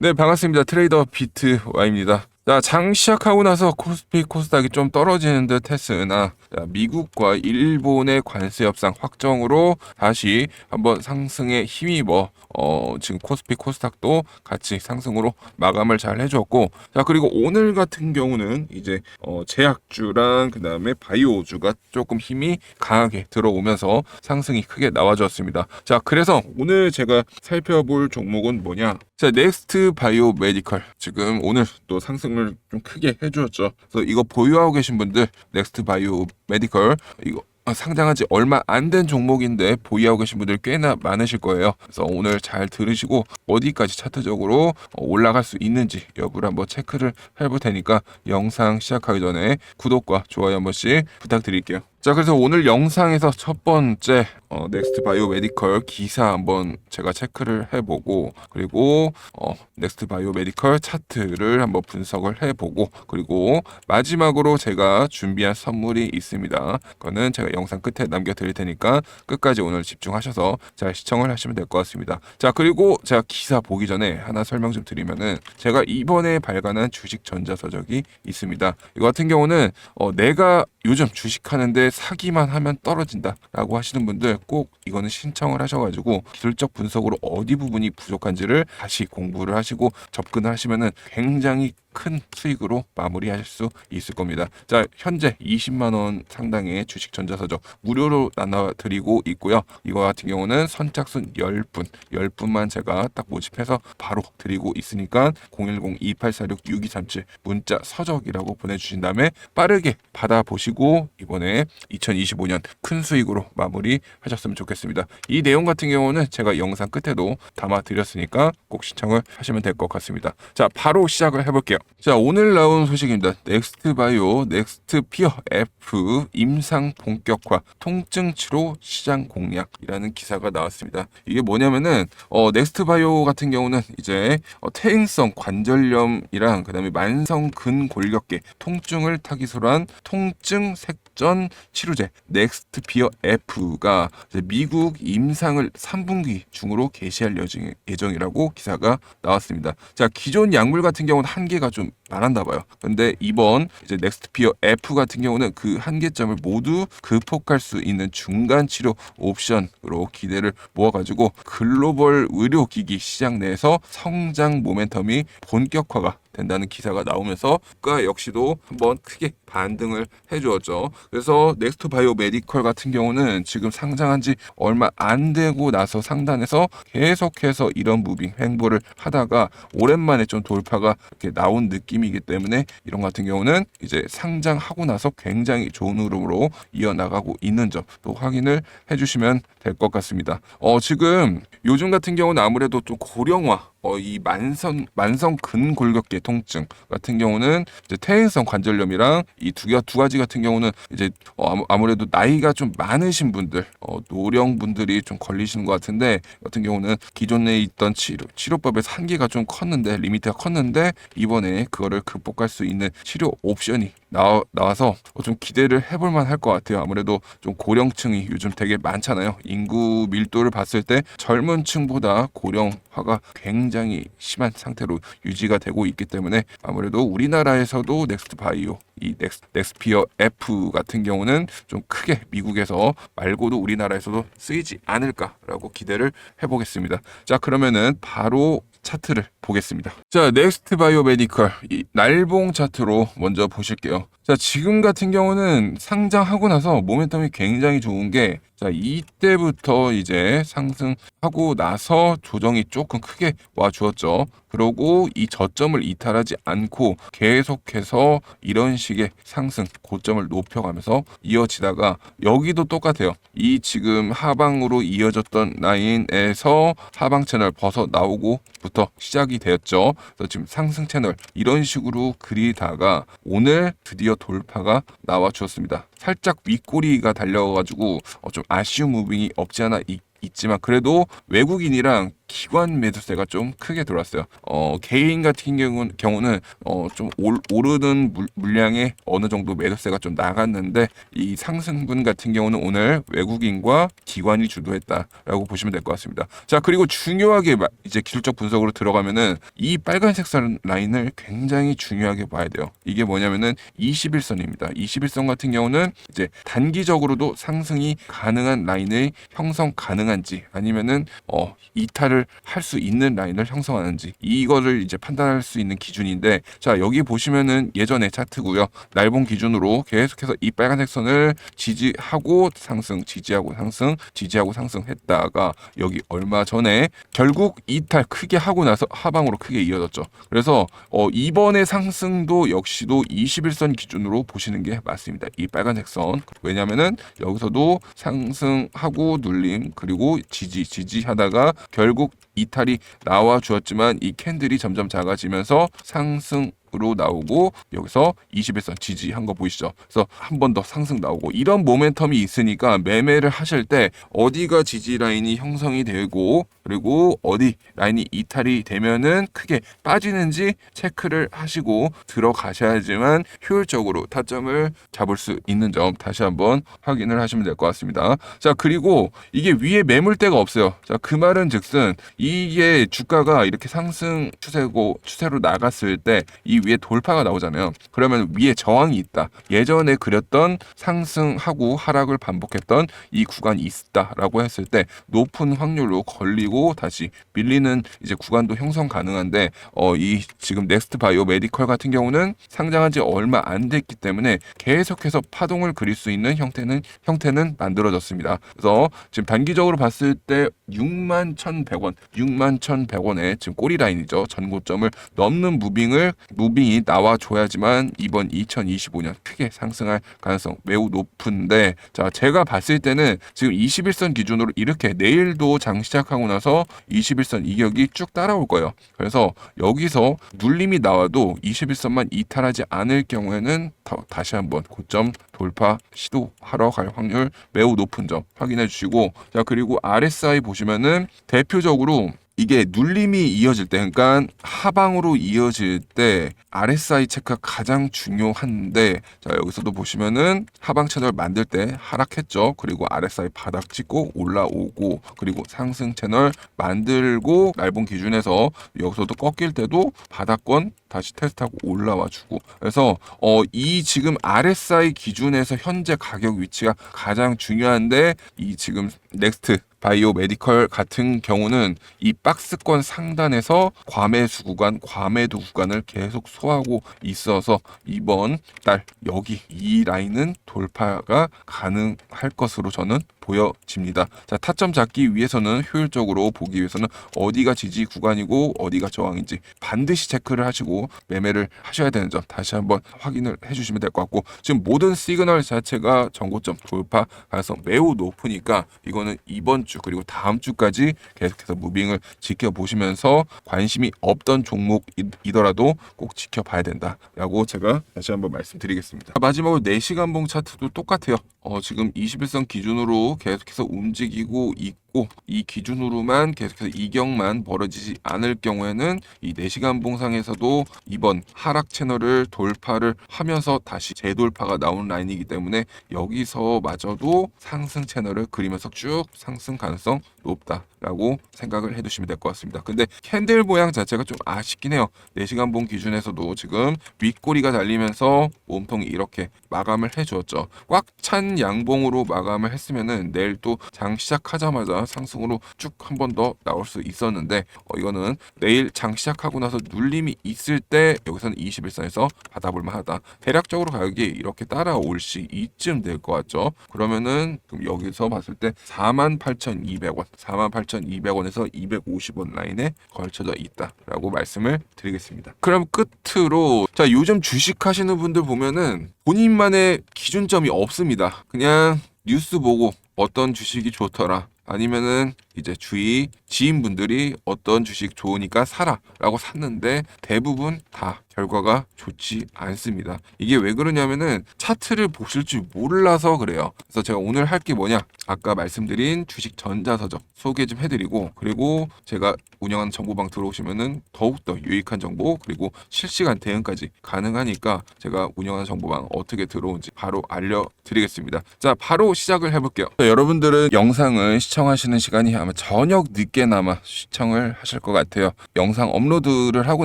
네, 반갑습니다. 트레이더 비트 Y입니다. 자, 장 시작하고 나서 코스피 코스닥이 좀 떨어지는 듯 했으나 자, 미국과 일본의 관세 협상 확정으로 다시 한번 상승에 힘입어 어, 지금 코스피 코스닥도 같이 상승으로 마감을 잘 해줬고 자 그리고 오늘 같은 경우는 이제 어, 제약주랑 그 다음에 바이오주가 조금 힘이 강하게 들어오면서 상승이 크게 나와줬습니다. 자 그래서 오늘 제가 살펴볼 종목은 뭐냐 자, 넥스트 바이오 메디컬 지금 오늘 또 상승 을 좀 크게 해주었죠. 그래서 이거 보유하고 계신 분들 넥스트 바이오 메디컬 이거 상장한 지 얼마 안 된 종목인데 보유하고 계신 분들 꽤나 많으실 거예요. 그래서 오늘 잘 들으시고 어디까지 차트적으로 올라갈 수 있는지 여부를 한번 체크를 해볼 테니까 영상 시작하기 전에 구독과 좋아요 한 번씩 부탁드릴게요. 자 그래서 오늘 영상에서 첫 번째 어, 넥스트 바이오 메디컬 기사 한번 제가 체크를 해보고 그리고 어, 넥스트 바이오 메디컬 차트를 한번 분석을 해보고 그리고 마지막으로 제가 준비한 선물이 있습니다. 그거는 제가 영상 끝에 남겨드릴 테니까 끝까지 오늘 집중하셔서 잘 시청을 하시면 될 것 같습니다. 자 그리고 제가 기사 보기 전에 하나 설명 좀 드리면은 제가 이번에 발간한 주식 전자서적이 있습니다. 이거 같은 경우는 어, 내가 요즘 주식하는데 사기만 하면 떨어진다 라고 하시는 분들 꼭 이거는 신청을 하셔가지고 기술적 분석으로 어디 부분이 부족한지를 다시 공부를 하시고 접근을 하시면은 굉장히 큰 수익으로 마무리하실 수 있을 겁니다. 자, 현재 20만 원 상당의 주식 전자서적 무료로 나눠 드리고 있고요. 이거 같은 경우는 선착순 10분, 10분만 제가 딱 모집해서 바로 드리고 있으니까 010-2846-6237 문자 서적이라고 보내주신 다음에 빠르게 받아보시고 이번에 2025년 큰 수익으로 마무리 하셨으면 좋겠습니다. 이 내용 같은 경우는 제가 영상 끝에도 담아 드렸으니까 꼭 시청을 하시면 될 것 같습니다. 자, 바로 시작을 해볼게요. 자, 오늘 나온 소식입니다. 넥스트 바이오, 넥스트 피어 F 임상 본격화 통증 치료 시장 공략이라는 기사가 나왔습니다. 이게 뭐냐면은 어, 넥스트 바이오 같은 경우는 이제 어, 퇴행성 관절염이랑 그다음에 만성 근골격계 통증을 타깃으로 한 통증 색 전 치료제 넥스트 피어 F가 미국 임상을 3분기 중으로 개시할 예정- 예정 이라고 기사가 나왔습니다. 자, 기존 약물 같은 경우는 한계가 좀 많았나 봐요. 근데 이번 이제 넥스트 피어 F 같은 경우는 그 한계점을 모두 극복할 수 있는 중간 치료 옵션으로 기대를 모아가지고 글로벌 의료기기 시장 내에서 성장 모멘텀이 본격화가 된다는 기사가 나오면서 가 역시도 한번 크게 반등을 해주었죠. 그래서 넥스트 바이오 메디컬 같은 경우는 지금 상장한 지 얼마 안 되고 나서 상단에서 계속해서 이런 무빙 횡보를 하다가 오랜만에 좀 돌파가 이렇게 나온 느낌이기 때문에 이런 같은 경우는 이제 상장하고 나서 굉장히 좋은 흐름으로 이어나가고 있는 점 또 확인을 해주시면 될 것 같습니다. 어 지금 요즘 같은 경우는 아무래도 좀 고령화 어, 이 만성 만성 근골격계 통증 같은 경우는 이제 퇴행성 관절염이랑 이두두 가지 같은 경우는 이제 어, 아무- 아무래도 나이가 좀 많으신 분들, 어, 노령 분들이 좀 걸리시는 것 같은데 같은 경우는 기존에 있던 치료 치료법에서 한계가 좀 컸는데 리미트가 컸는데 이번에 그거를 극복할 수 있는 치료 옵션이 나와, 나와서 어, 좀 기대를 해볼 만 할 것 같아요. 아무래도 좀 고령층이 요즘 되게 많잖아요. 인구 밀도를 봤을 때 젊은 층보다 고령화가 굉장히 심한 상태로 유지가 되고 있기 때문에 아무래도 우리나라에서도 넥스트 바이오 이 넥스, 넥스피어 F 같은 경우는 좀 크게 미국에서 말고도 우리나라에서도 쓰이지 않을까라고 기대를 해보겠습니다. 자 그러면은 바로 차트를 보겠습니다. 자, 넥스트 바이오 메디컬 이 날봉 차트로 먼저 보실게요. 자, 지금 같은 경우는 상장하고 나서 모멘텀이 굉장히 좋은 게 자, 이때부터 이제 상승하고 나서 조정이 조금 크게 와 주었죠. 그러고 이 저점을 이탈하지 않고 계속해서 이런 식의 상승 고점을 높여가면서 이어지다가 여기도 똑같아요. 이 지금 하방으로 이어졌던 라인에서 하방 채널 벗어 나오고부터 시작이 되었죠. 그래서 지금 상승 채널 이런 식으로 그리다가 오늘 드디어 돌파가 나와 주었습니다. 살짝 윗꼬리가 달려가지고 어, 좀 아쉬운 무빙이 없지 않아 있, 있지만 그래도 외국인이랑 기관 매수세가 좀 크게 들어왔어요. 어, 개인 같은 경우는, 경우는 어, 좀 올, 오르는 물, 물량에 어느 정도 매수세가 좀 나갔는데 이 상승분 같은 경우는 오늘 외국인과 기관이 주도했다라고 보시면 될 것 같습니다. 자 그리고 중요하게 마- 이제 기술적 분석으로 들어가면은 이 빨간색 선 라인을 굉장히 중요하게 봐야 돼요. 이게 뭐냐면은 21선입니다. 21선 같은 경우는 이제 단기적으로도 상승이 가능한 라인을 형성 가능한지 아니면은 어 이탈을 할 수 있는 라인을 형성하는지 이거를 이제 판단할 수 있는 기준인데 자 여기 보시면은 예전의 차트고요. 날봉 기준으로 계속해서 이 빨간색 선을 지지하고 상승, 지지하고 상승, 지지하고 상승했다가 여기 얼마 전에 결국 이탈 크게 하고 나서 하방으로 크게 이어졌죠. 그래서 어, 이번의 상승도 역시도 21선 기준으로 보시는 게 맞습니다. 이 빨간색 선. 왜냐면은 여기서도 상승하고 눌림 그리고 지지 지지하다가 결국 이탈이 나와 주었지만 이 캔들이 점점 작아지면서 상승 으로 나오고 여기서 21선 지지한 거 보이시죠? 그래서 한 번 더 상승 나오고 이런 모멘텀이 있으니까 매매를 하실 때 어디가 지지 라인이 형성이 되고 그리고 어디 라인이 이탈이 되면은 크게 빠지는지 체크를 하시고 들어가셔야지만 효율적으로 타점을 잡을 수 있는 점 다시 한번 확인을 하시면 될 것 같습니다. 자 그리고 이게 위에 매물대가 없어요. 자그 말은 즉슨 이게 주가가 이렇게 상승 추세고 추세로 나갔을 때이 위에 돌파가 나오잖아요. 그러면 위에 저항이 있다. 예전에 그렸던 상승하고 하락을 반복했던 이 구간이 있다라고 했을 때 높은 확률로 걸리고 다시 밀리는 이제 구간도 형성 가능한데 어 이 지금 넥스트 바이오 메디컬 같은 경우는 상장한 지 얼마 안 됐기 때문에 계속해서 파동을 그릴 수 있는 형태는 형태는 만들어졌습니다. 그래서 지금 단기적으로 봤을 때 6만 1,100원, 6만 1,100원에 지금 꼬리 라인이죠. 전고점을 넘는 무빙을 무 빙이 나와 줘야지만 이번 2025년 크게 상승할 가능성 매우 높은데 자 제가 봤을 때는 지금 21선 기준으로 이렇게 내일도 장 시작하고 나서 21선 이격이 쭉 따라올 거예요. 그래서 여기서 눌림이 나와도 21선만 이탈하지 않을 경우에는 더, 다시 한번 고점 돌파 시도하러 갈 확률 매우 높은 점 확인해 주시고 자 그리고 RSI 보시면은 대표적으로 이게 눌림이 이어질 때, 그러니까 하방으로 이어질 때 RSI 체크가 가장 중요한데, 자 여기서도 보시면은 하방 채널 만들 때 하락했죠. 그리고 RSI 바닥 찍고 올라오고, 그리고 상승 채널 만들고 날봉 기준에서 여기서도 꺾일 때도 바닥권 다시 테스트하고 올라와 주고 그래서 어 이 지금 RSI 기준에서 현재 가격 위치가 가장 중요한데 이 지금 넥스트 바이오 메디컬 같은 경우는 이 박스권 상단에서 과매수 구간, 과매도 구간을 계속 소화하고 있어서 이번 달 여기 이 라인은 돌파가 가능할 것으로 저는 보여집니다. 자, 타점 잡기 위해서는 효율적으로 보기 위해서는 어디가 지지 구간이고 어디가 저항인지 반드시 체크를 하시고 매매를 하셔야 되는 점 다시 한번 확인을 해주시면 될 것 같고 지금 모든 시그널 자체가 전고점 돌파 가능성 매우 높으니까 이거는 이번 주 그리고 다음 주까지 계속해서 무빙을 지켜보시면서 관심이 없던 종목이더라도 꼭 지켜봐야 된다라고 제가 다시 한번 말씀드리겠습니다. 마지막으로 4시간 봉 차트도 똑같아요. 어, 지금 21선 기준으로 계속해서 움직이고 있고 이 기준으로만 계속해서 이격만 벌어지지 않을 경우에는 이 4시간 봉상에서도 이번 하락 채널을 돌파를 하면서 다시 재돌파가 나온 라인이기 때문에 여기서 마저도 상승 채널을 그리면서 쭉 상승 가능성 높다라고 생각을 해두시면 될 것 같습니다. 근데 캔들 모양 자체가 좀 아쉽긴 해요. 4시간 봉 기준에서도 지금 윗꼬리가 달리면서 몸통이 이렇게 마감을 해주었죠. 꽉 찬 양봉으로 마감을 했으면은 내일 또 장 시작하자마자 상승으로 쭉 한 번 더 나올 수 있었는데 어, 이거는 내일 장 시작하고 나서 눌림이 있을 때 여기서는 21선에서 받아볼 만하다. 대략적으로 가격이 이렇게 따라올 시 이쯤 될 것 같죠. 그러면은 그럼 여기서 봤을 때 48,200원, 48,200원에서 250원 라인에 걸쳐져 있다라고 말씀을 드리겠습니다. 그럼 끝으로 자 요즘 주식 하시는 분들 보면은 본인만의 기준점이 없습니다. 그냥 뉴스 보고 어떤 주식이 좋더라. 아니면은 이제 주위 지인분들이 어떤 주식 좋으니까 사라 라고 샀는데 대부분 다 결과가 좋지 않습니다. 이게 왜 그러냐면은 차트를 보실 줄 몰라서 그래요. 그래서 제가 오늘 할 게 뭐냐? 아까 말씀드린 주식 전자서적 소개 좀 해드리고 그리고 제가 운영하는 정보방 들어오시면은 더욱더 유익한 정보 그리고 실시간 대응까지 가능하니까 제가 운영하는 정보방 어떻게 들어온지 바로 알려드리겠습니다. 자, 바로 시작을 해볼게요. 자, 여러분들은 영상을 시청하시는 시간이 아마 저녁 늦게나마 시청을 하실 것 같아요. 영상 업로드를 하고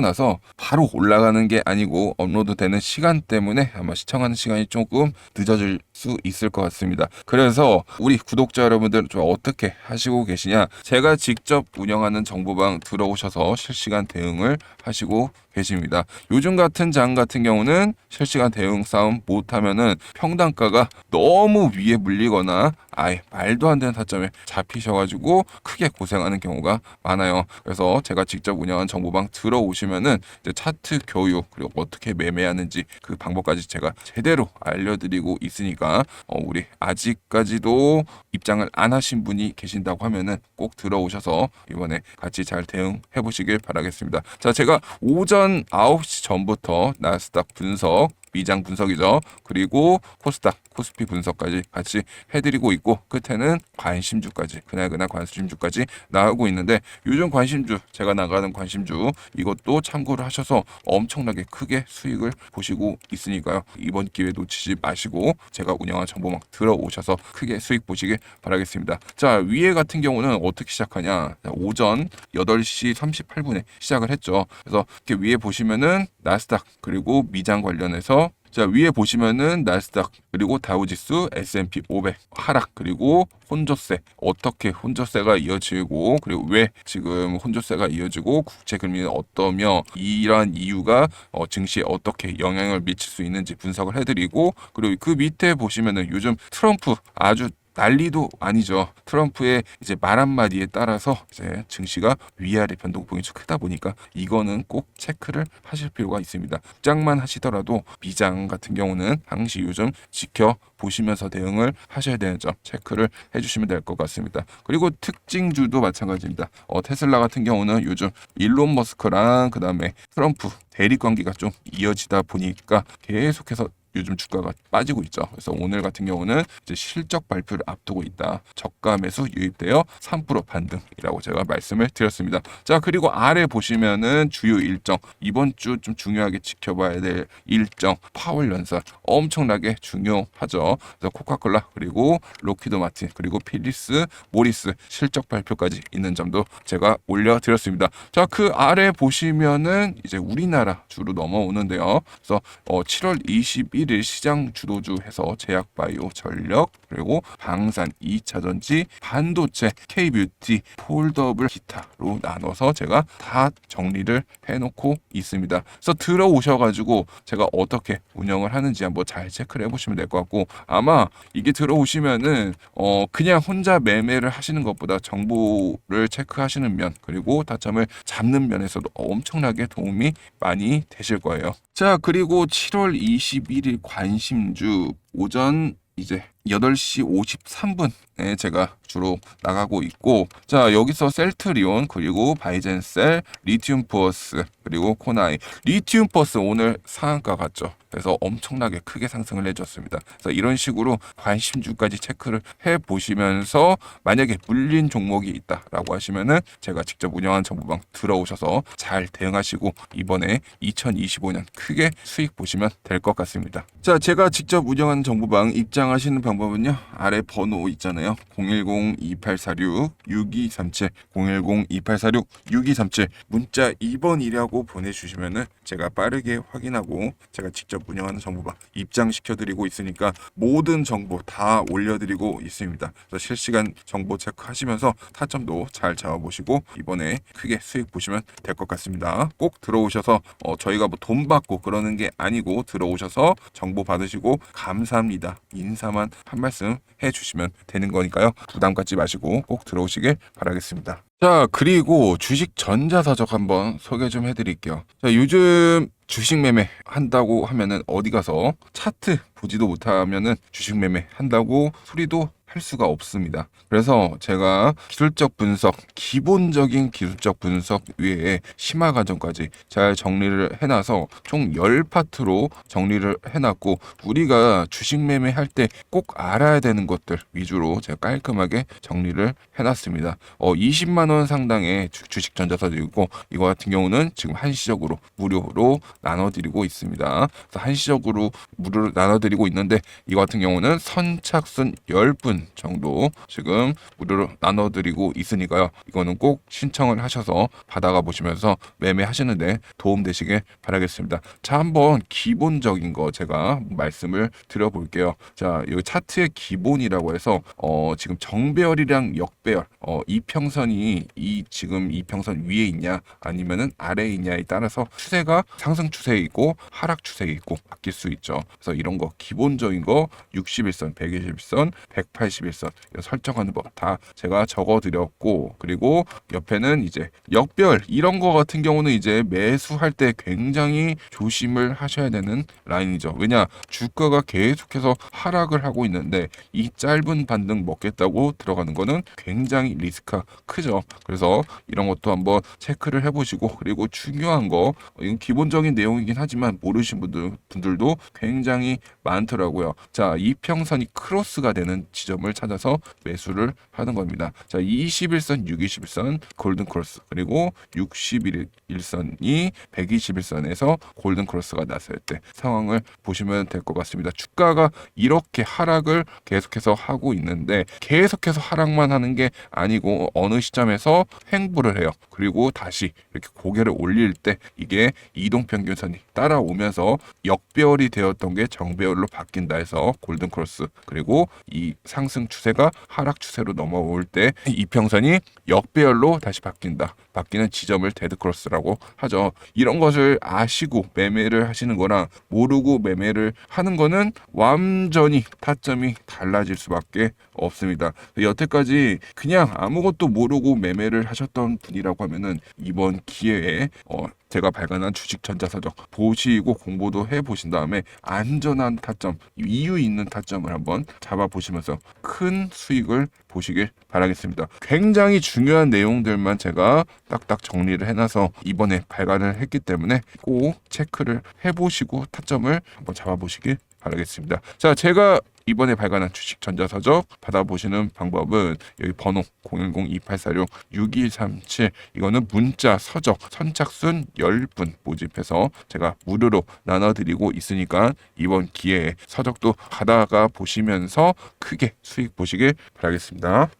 나서 바로 올라가는 게 아니고 업로드 되는 시간 때문에 아마 시청하는 시간이 조금 늦어질 수 있을 것 같습니다. 그래서 우리 구독자 여러분들 좀 어떻게 하시고 계시냐? 제가 직접 운영하는 정보방 들어오셔서 실시간 대응을 하시고 계십니다. 요즘 같은 장 같은 경우는 실시간 대응 싸움 못하면은 평단가가 너무 위에 물리거나 아예 말도 안 되는 타점에 잡히셔가지고 크게 고생하는 경우가 많아요. 그래서 제가 직접 운영한 정보방 들어오시면은 차트 교육 그리고 어떻게 매매하는지 그 방법까지 제가 제대로 알려드리고 있으니까 어, 우리 아직까지도 입장을 안 하신 분이 계신다고 하면은 꼭 들어오셔서 이번에 같이 잘 대응해 보시길 바라겠습니다. 자, 제가 오전 9시 전부터 나스닥 분석 미장 분석이죠. 그리고 코스닥, 코스피 분석까지 같이 해드리고 있고 끝에는 관심주까지 그날그날 관심주까지 나오고 있는데 요즘 관심주 제가 나가는 관심주 이것도 참고를 하셔서 엄청나게 크게 수익을 보시고 있으니까요. 이번 기회 놓치지 마시고 제가 운영한 정보망 들어오셔서 크게 수익 보시길 바라겠습니다. 자 위에 같은 경우는 어떻게 시작하냐 자, 오전 8시 38분에 시작을 했죠. 그래서 이렇게 위에 보시면은 나스닥 그리고 미장 관련해서 자 위에 보시면은 나스닥 그리고 다우지수 S&P 500 하락 그리고 혼조세. 어떻게 혼조세가 이어지고 그리고 왜 지금 혼조세가 이어지고 국채 금리는 어떠며 이러한 이유가 어, 증시에 어떻게 영향을 미칠 수 있는지 분석을 해드리고 그리고 그 밑에 보시면은 요즘 트럼프 아주 난리도 아니죠. 트럼프의 이제 말 한마디에 따라서 이제 증시가 위아래 변동폭이 좀 크다 보니까 이거는 꼭 체크를 하실 필요가 있습니다. 국장만 하시더라도 미장 같은 경우는 항시 요즘 지켜 보시면서 대응을 하셔야 되는 점 체크를 해주시면 될 것 같습니다. 그리고 특징주도 마찬가지입니다. 어, 테슬라 같은 경우는 요즘 일론 머스크랑 그 다음에 트럼프 대립 관계가 좀 이어지다 보니까 계속해서 요즘 주가가 빠지고 있죠. 그래서 오늘 같은 경우는 이제 실적 발표를 앞두고 있다. 저가 매수 유입되어 3% 반등이라고 제가 말씀을 드렸습니다. 자 그리고 아래 보시면은 주요 일정 이번 주 좀 중요하게 지켜봐야 될 일정 파월 연설 엄청나게 중요하죠. 그래서 코카콜라 그리고 로키드 마틴 그리고 필리스 모리스 실적 발표까지 있는 점도 제가 올려드렸습니다. 자 그 아래 보시면은 이제 우리나라 주로 넘어오는데요. 그래서 어, 7월 21일 시장 주도주 해서 제약바이오 전력 그리고 방산 2차전지 반도체 K뷰티 폴더블 기타로 나눠서 제가 다 정리를 해놓고 있습니다. 그래서 들어오셔가지고 제가 어떻게 운영을 하는지 한번 잘 체크를 해보시면 될 것 같고 아마 이게 들어오시면은 어 그냥 혼자 매매를 하시는 것보다 정보를 체크하시는 면 그리고 타점을 잡는 면에서도 엄청나게 도움이 많이 되실 거예요. 자 그리고 7월 21일 관심주 오전 이제 8시 53분 에 제가 주로 나가고 있고 자 여기서 셀트리온 그리고 바이젠셀 리튬 포어스 그리고 코나이. 리튬 포어스 오늘 상한가 갔죠? 그래서 엄청나게 크게 상승을 해줬습니다. 그래서 이런 식으로 관심주까지 체크를 해 보시면서 만약에 물린 종목이 있다라고 하시면은 제가 직접 운영한 정보방 들어오셔서 잘 대응하시고 이번에 2025년 크게 수익 보시면 될 것 같습니다. 자 제가 직접 운영하는 정보방 입장하시는 방법은요. 아래 번호 있잖아요 010-2846-6237 010-2846-6237 문자 2번이라고 보내주시면은 제가 빠르게 확인하고 제가 직접 운영하는 정보방 입장시켜드리고 있으니까 모든 정보 다 올려드리고 있습니다. 그래서 실시간 정보 체크하시면서 타점도 잘 잡아보시고 이번에 크게 수익 보시면 될 것 같습니다. 꼭 들어오셔서 어, 저희가 뭐 돈 받고 그러는 게 아니고 들어오셔서 정보 받으시고 감사합니다. 인사만 한 말씀 해주시면 되는 거 니까요. 부담 갖지 마시고 꼭 들어오시길 바라겠습니다. 자, 그리고 주식 전자사적 한번 소개 좀 해드릴게요. 자, 요즘 주식 매매 한다고 하면은 어디 가서 차트 보지도 못하면은 주식 매매 한다고 소리도 할할 수가 없습니다. 그래서 제가 기술적 분석, 기본적인 기술적 분석 외에 심화 과정까지 잘 정리를 해놔서 총 10파트로 정리를 해놨고 우리가 주식 매매할 때 꼭 알아야 되는 것들 위주로 제가 깔끔하게 정리를 해놨습니다. 어, 20만 원 상당의 주- 주식 전자사들이고 이거 같은 경우는 지금 한시적으로 무료로 나눠드리고 있습니다. 한시적으로 무료로 나눠드리고 있는데 이거 같은 경우는 선착순 10분 정도 지금 무료로 나눠드리고 있으니까요. 이거는 꼭 신청을 하셔서 받아가 보시면서 매매하시는데 도움되시길 바라겠습니다. 자, 한번 기본적인 거 제가 말씀을 드려볼게요. 자, 이 차트의 기본이라고 해서 어, 지금 정배열이랑 역배열 어, 이평선이 이 지금 이평선 위에 있냐 아니면은 아래에 있냐에 따라서 추세가 상승 추세에 있고 하락 추세에 있고 바뀔 수 있죠. 그래서 이런 거 기본적인 거 61선, 121선, 181선 설정하는 법 다 제가 적어 드렸고 그리고 옆에는 이제 역별 이런 거 같은 경우는 이제 매수할 때 굉장히 조심을 하셔야 되는 라인이죠. 왜냐 주가가 계속해서 하락을 하고 있는데 이 짧은 반등 먹겠다고 들어가는 거는 굉장히 리스크가 크죠. 그래서 이런 것도 한번 체크를 해보시고 그리고 중요한 거 이건 기본적인 내용이긴 하지만 모르신 분들 분들도 굉장히 많더라고요. 자 이평선이 크로스가 되는 지점을 찾아서 매수를 하는 겁니다. 자 21선, 621선 골든 크로스 그리고 61일선이 121선에서 골든 크로스가 났을 때 상황을 보시면 될 것 같습니다. 주가가 이렇게 하락을 계속해서 하고 있는데 계속해서 하락만 하는 게 아니고 어느 시점에서 횡보를 해요. 그리고 다시 이렇게 고개를 올릴 때 이게 이동평균선이 따라오면서 역배열이 되었던 게 정배열로 바뀐다 해서 골든 크로스 그리고 이 상승 추세가 하락 추세로 넘어올 때 이평선이 역배열로 다시 바뀐다. 바뀌는 지점을 데드 크로스라고 하죠. 이런 것을 아시고 매매를 하시는 거랑 모르고 매매를 하는 거는 완전히 타점이 달라질 수밖에 없습니다. 여태까지 그냥 아무것도 모르고 매매를 하셨던 분이라고 하면은 이번 기회에 어 제가 발간한 주식 전자서적 보시고 공부도 해 보신 다음에 안전한 타점, 이유 있는 타점을 한번 잡아 보시면서 큰 수익을 보시길 바라겠습니다. 굉장히 중요한 내용들만 제가 딱딱 정리를 해놔서 이번에 발간을 했기 때문에 꼭 체크를 해보시고 타점을 한번 잡아보시길 바라겠습니다. 자, 제가 이번에 발간한 주식 전자서적 받아보시는 방법은 여기 번호 010-2846-6137 이거는 문자 서적 선착순 10분 모집해서 제가 무료로 나눠드리고 있으니까 이번 기회에 서적도 받아가 보시면서 크게 수익 보시길 바라겠습니다.